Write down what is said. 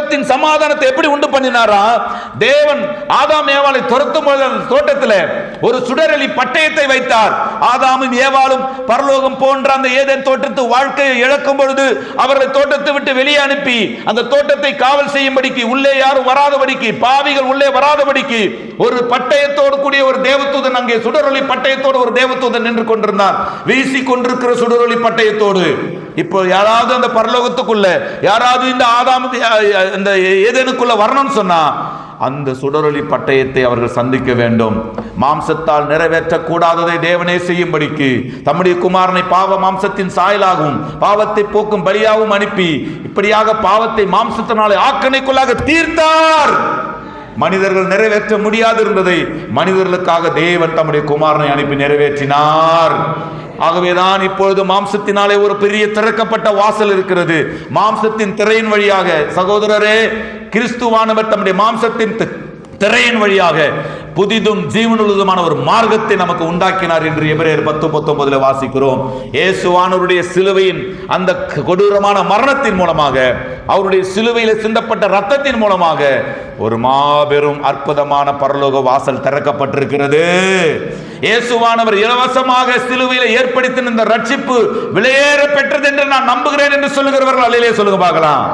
உலகத்தின் சமாதானத்தை எப்படி உண்டு பண்ணினாரா? தேவன் ஆதாம் ஏவாளை துரத்தும் அந்த தோட்டத்தில் ஒரு சுடரொளி பட்டயத்தை வைத்தார். ஆதாமும் ஏவாளும் பரலோகம் போன்ற அந்த ஏதேன் தோட்டத்து வாழ்க்கையை இழக்கும் பொழுது அவர்களை தோட்டத்தை விட்டு வெளியே அனுப்பி அந்த தோட்டத்தை காவல் செய்யும்படிக்கு உள்ளே யாரும் வராதபடிக்கு பாவிகள் உள்ளே வராதபடிக்கு ஒரு பட்டயத்தோடு கூடிய ஒரு தேவதூதன் அங்கே சுடரொளி பட்டயத்தோடு ஒரு தேவதூதன் நின்று கொண்டிருந்தார் வீசி கொண்டிருக்கிற சுடரொளி பட்டயத்தோடு. இப்போ யாராவது அந்த பரலோகத்துக்குள்ள யாராவது இந்த ஆதாம் இந்த ஏதேனுக்குள்ள வரணும்னு சொன்னா அந்த சுடரொளி பட்டயத்தை அவர்கள் சந்திக்க வேண்டும். மாம்சத்தால் நிறைவேற்றக்கூடாததை தேவனே செய்யும்படிக்கு தம்முடைய குமாரனை பாவ மாம்சத்தின் சாயலாகவும் பாவத்தை போக்கும் பலியாகவும் அனுப்பி இப்படியாக பாவத்தை மாம்சத்தினாலே ஆக்கணைக்குள்ளாக தீர்த்தார். மனிதர்கள் நிறைவேற்ற முடியாது இருந்ததை மனிதர்களுக்காக தேவன் தம்முடைய குமாரனை அனுப்பி நிறைவேற்றினார். ஆகவேதான் இப்பொழுது மாம்சத்தினாலே ஒரு பெரிய திறக்கப்பட்ட வாசல் இருக்கிறது. மாம்சத்தின் திரையின் வழியாக சகோதரரே கிறிஸ்துவானவர் தம்முடைய மாம்சத்தின் திரையின் வழியாக புதிதும் ஜீவனுள்ளதுமான ஒரு மார்க்கத்தை நமக்கு உண்டாக்கினார் என்று எபிரேயர் பத்து பத்தொன்பதுல வாசிக்கிறோம். இயேசுவானவருடைய சிலுவையின் அந்த கொடூரமான மரணத்தின் மூலமாக அவருடைய சிலுவையில் சிந்தப்பட்ட ரத்தத்தின் மூலமாக ஒரு மாபெரும் அற்புதமான பரலோக வாசல் திறக்கப்பட்டிருக்கிறது. இயேசுவானவர் இலவசமாக சிலுவையில் ஏற்படுத்தின இந்த ரட்சிப்பு விலையேற பெற்றது என்று நான் நம்புகிறேன் என்று சொல்லுகிறவர்கள் அல்லையிலே சொல்லுங்க பார்க்கலாம்.